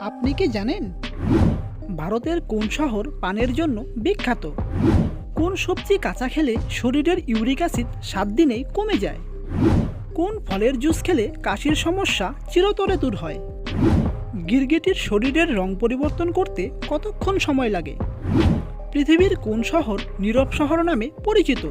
আপনি কি জানেন? ভারতের কোন শহর পানের জন্য বিখ্যাত? কোন সবজি কাঁচা খেলে শরীরের ইউরিক অ্যাসিড সাত দিনেই কমে যায়? কোন ফলের জুস খেলে কাশির সমস্যা চিরতরে দূর হয়? গিরগিটির শরীরের রং পরিবর্তন করতে কতক্ষণ সময় লাগে? পৃথিবীর কোন শহর নীরব শহর নামে পরিচিত?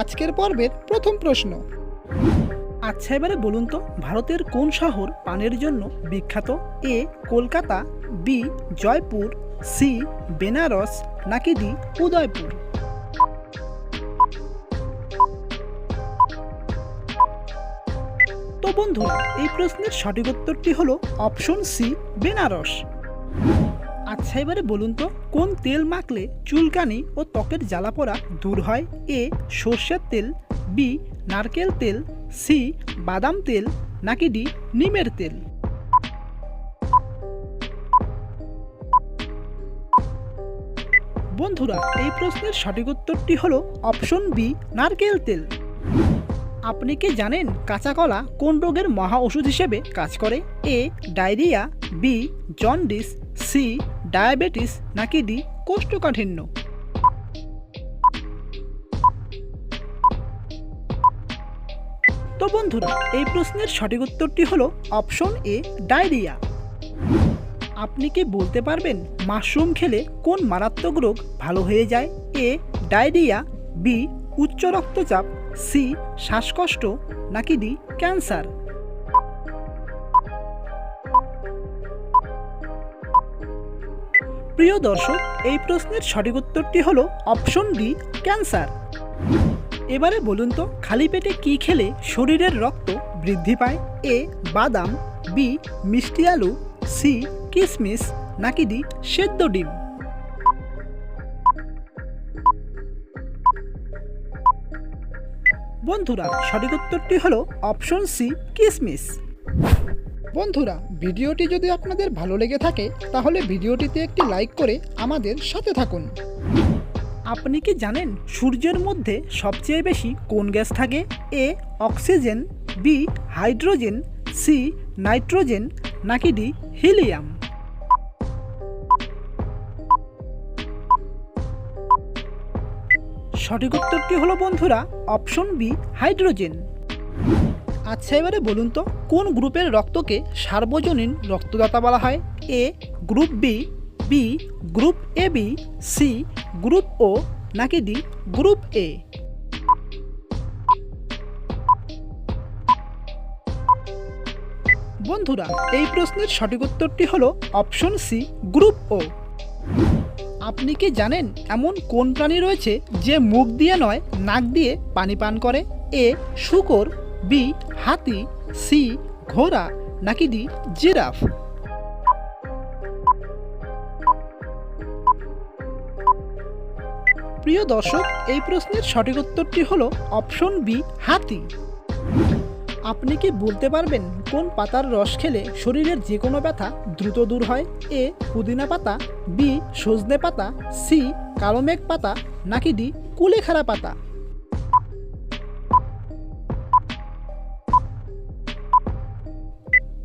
আজকের পর্বের প্রথম প্রশ্ন। আচ্ছা এবারে বলুন তো, ভারতের কোন শহর পানের জন্য বিখ্যাত? A, Kolkata, B, Jaipur, C, Benaras, নাকি ডি, উদয়পুর? তো বন্ধুরা, এই প্রশ্নের সঠিক উত্তরটি হলো অপশন সি, বেনারস। আচ্ছা এবারে বলুন তো, কোন তেল মাখলে চুলকানি ও ত্বকের জ্বালাপোড়া দূর হয়? এ, সর্ষের তেল, বি, নারকেল তেল, সি, বাদাম তেল, নাকি ডি, নিমের তেল? বন্ধুরা, এই প্রশ্নের সঠিক উত্তরটি হলো অপশন বি, নারকেল তেল। আপনি কি জানেন কাঁচা কলা কোন রোগের মহা ওষুধ হিসেবে কাজ করে? A, diarrhoea, B, jaundice, C diabetes নাকি ডি কোষ্ঠকাঠিন্য? তো বন্ধুরা, এই প্রশ্নের সঠিক উত্তরটি হলো অপশন এ, ডায়রিয়া। আপনি কি বলতে পারবেন মাশরুম খেলে কোন মারাত্মক রোগ ভালো হয়ে যায়? এ, ডায়রিয়া, বি, উচ্চ রক্তচাপ, সি, শ্বাসকষ্ট নাকি ডি, ক্যান্সার? প্রিয় দর্শক, এই প্রশ্নের সঠিক উত্তরটি হলো অপশন ডি, ক্যান্সার। এবারে বলুন তো, খালি পেটে কি খেলে শরীরের রক্ত বৃদ্ধি পায়? এ, বাদাম, বি, মিষ্টি আলু, সি কিশমিশ নাকি ডি, সেদ্ধ ডিম? বন্ধুরা, সঠিক উত্তরটি হলো অপশন সি, কিসমিস। বন্ধুরা, ভিডিওটি যদি আপনাদের ভালো লেগে থাকে, তাহলে ভিডিওটিতে একটি লাইক করে আমাদের সাথে থাকুন। আপনি কি জানেন সূর্যের মধ্যে সবচেয়ে বেশি কোন গ্যাস থাকে? A, oxygen, B, hydrogen, C, nitrogen, নাকি ডি, হিলিয়াম? সঠিক উত্তরটি হলো বন্ধুরা, অপশন বি, হাইড্রোজেন। আচ্ছা এবারে বলুন তো, কোন গ্রুপের রক্তকে সার্বজনীন রক্তদাতা বলা হয়? A, group B B, group A, B, C, group O, নাকি ডি, গ্রুপ এ? বন্ধুরা, এই প্রশ্নের সঠিক উত্তরটি হলো অপশন সি, গ্রুপ ও। আপনি কি জানেন এমন কোন প্রাণী রয়েছে যে মুখ দিয়ে নয়, নাক দিয়ে পানি পান করে? এ, শুকর বি হাতি সি ঘোড়া, নাকি ডি জিরাফ? প্রিয় দর্শক, এই প্রশ্নের সঠিক উত্তরটি হলো অপশন বি হাতি। আপনি কি বলতে পারবেন কোন পাতার রস খেলে শরীরের যে কোনো ব্যথা দ্রুত দূর হয়? এ পুদিনা পাতা বি সজনে পাতা সি কালোমেঘ পাতা, নাকি ডি কুলেখাড়া পাতা?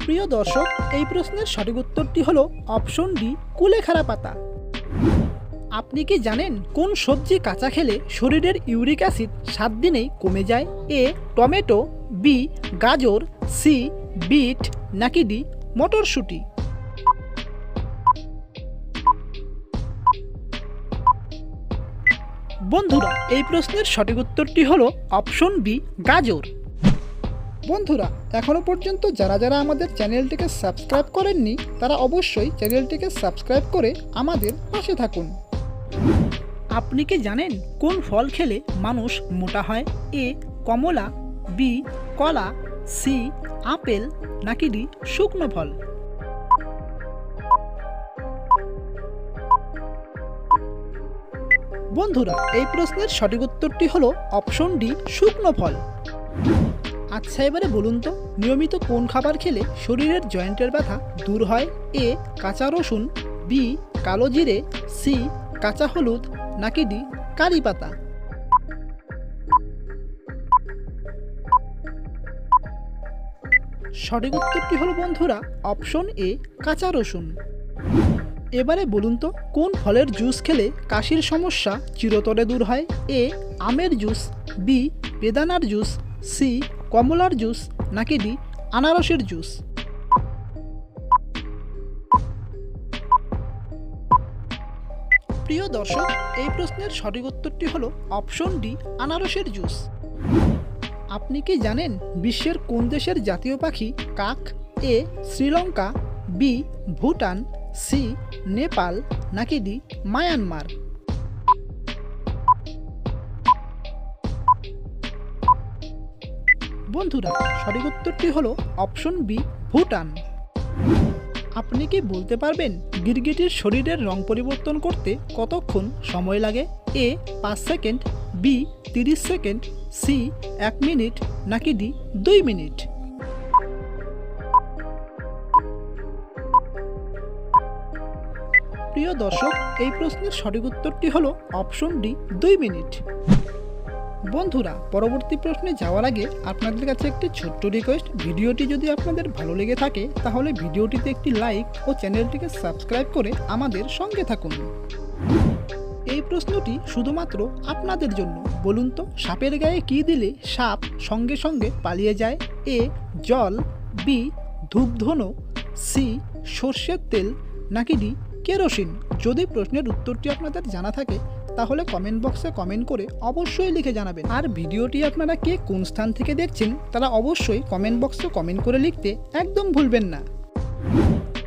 প্রিয় দর্শক, এই প্রশ্নের সঠিক উত্তরটি হলো অপশন ডি কুলেখাড়া পাতা। আপনি কি জানেন কোন সবজি কাঁচা খেলে শরীরের ইউরিক অ্যাসিড সাত দিনেই কমে যায়? এ, টমেটো, বি, গাজর, সি, বিট, নাকি ডি, মটরশুঁটি? বন্ধুরা, এই প্রশ্নের সঠিক উত্তরটি হলো অপশন বি, গাজর। বন্ধুরা এখনও পর্যন্ত যারা যারা আমাদের চ্যানেলটিকে সাবস্ক্রাইব করেননি, তারা অবশ্যই চ্যানেলটিকে সাবস্ক্রাইব করে আমাদের পাশে থাকুন। আপনি কি জানেন কোন ফল খেলে মানুষ মোটা হয়? এ, কমলা, বি, কলা, সি, আপেল, নাকি ডি, শুকনো ফল? বন্ধুরা, এই প্রশ্নের সঠিক উত্তরটি হলো অপশন ডি, শুকনো ফল। আচ্ছা এবারে বলুন তো, নিয়মিত কোন খাবার খেলে শরীরের জয়েন্টের ব্যথা দূর হয়? এ, কাঁচা রসুন, বি, কালো জিরে, সি, কাঁচা হলুদ, নাকি ডি, কারি পাতা? সঠিক উত্তরটি হলো বন্ধুরা, অপশন এ, কাঁচা রসুন। এবারে বলুন তো, কোন ফলের জুস খেলে কাশির সমস্যা চিরতরে দূর হয়? এ, আমের জুস, বি, বেদানার জুস, সি কমলার জুস নাকি ডি আনারসের জুস? প্রিয় দর্শক, এই প্রশ্নের সঠিক উত্তরটি হলো অপশন ডি, আনারসের জুস। আপনি কি জানেন বিশ্বের কোন দেশের জাতীয় পাখি কাক, A, Sri Lanka, B, Bhutan, C, Nepal, নাকি ডি, মায়ানমার? বন্ধুরা, সঠিক উত্তরটি হলো অপশন বি, ভুটান। আপনি কি বলতে পারবেন গিরগিটির শরীরের রং পরিবর্তন করতে কতক্ষণ সময় লাগে? এ, পাঁচ সেকেন্ড, বি, তিরিশ সেকেন্ড, সি, এক মিনিট, নাকি ডি, দুই মিনিট? প্রিয় দর্শক, এই প্রশ্নের সঠিক উত্তরটি হলো অপশন ডি, দুই মিনিট। বন্ধুরা, পরবর্তী প্রশ্নে যাওয়ার আগে আপনাদের কাছে একটি ছোট্ট রিকোয়েস্ট ভিডিওটি যদি আপনাদের ভালো লেগে থাকে, তাহলে ভিডিওটিতে একটি লাইক ও চ্যানেলটিকে সাবস্ক্রাইব করে আমাদের সঙ্গে থাকুন। এই প্রশ্নটি শুধুমাত্র আপনাদের জন্য। বলুন তো, সাপের গায়ে কি দিলে সাপ সঙ্গে সঙ্গে পালিয়ে যায়? এ, জল, বি, ধূপধনু, সি, সর্ষের তেল, নাকি ডি, কেরোসিন? যদি প্রশ্নের উত্তরটি আপনাদের জানা থাকে তাহলে কমেন্ট বক্সে কমেন্ট করে অবশ্যই লিখে জানাবেন। আর ভিডিওটি আপনারা কে কোন স্থান থেকে দেখছেন, তারা অবশ্যই কমেন্ট বক্সে কমেন্ট করে লিখতে একদম ভুলবেন না।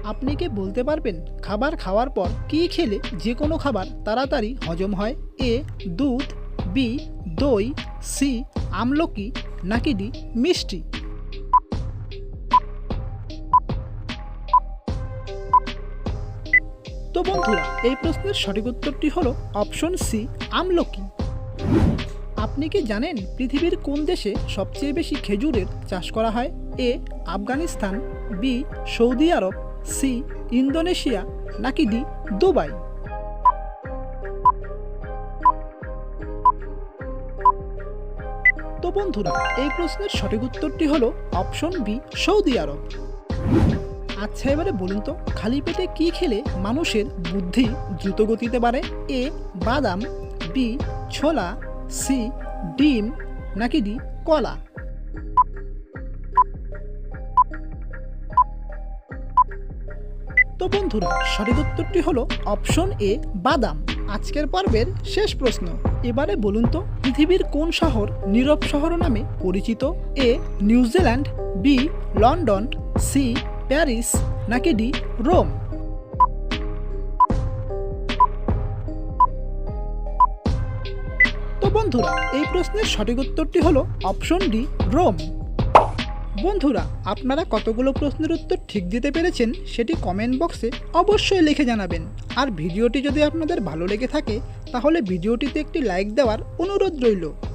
আপনি কি বলতে পারবেন, খাবার খাওয়ার পর কী খেলে যে কোনো খাবার তাড়াতাড়ি হজম হয়? এ, দুধ, বি, দই, সি, আমলকি, নাকি ডি, মিষ্টি? তো বন্ধুরা, এই প্রশ্নের সঠিক উত্তরটি হলো অপশন সি, আমলকি। আপনি কি জানেন পৃথিবীর কোন দেশে সবচেয়ে বেশি খেজুরের চাষ করা হয়? A, Afghanistan, B, Saudi Arab, C, Indonesia, নাকি ডি, দুবাই? তো বন্ধুরা, এই প্রশ্নের সঠিক উত্তরটি হলো অপশন বি, সৌদি আরব। আচ্ছা এবারে বলুন তো, খালি পেটে কি খেলে মানুষের বুদ্ধি দ্রুত গতিতে বাড়ে? এ, বাদাম, বি, ছোলা, সি, ডিম, নাকি ডি, কলা? তো বন্ধুরা, সঠিক উত্তরটি হলো অপশন এ, বাদাম। আজকের পর্বের শেষ প্রশ্ন। এবারে বলুন তো, পৃথিবীর কোন শহর নীরব শহর নামে পরিচিত? A, New Zealand, B, London, C Paris নাকি ডি রোম? তো বন্ধুরা, এই প্রশ্নের সঠিক উত্তরটি হলো অপশন ডি, রোম। বন্ধুরা, আপনারা কতগুলো প্রশ্নের উত্তর ঠিক দিতে পেরেছেন সেটি কমেন্ট বক্সে অবশ্যই লিখে জানাবেন। আর ভিডিওটি যদি আপনাদের ভালো লেগে থাকে, তাহলে ভিডিওটিতে একটি লাইক দেওয়ার অনুরোধ রইল।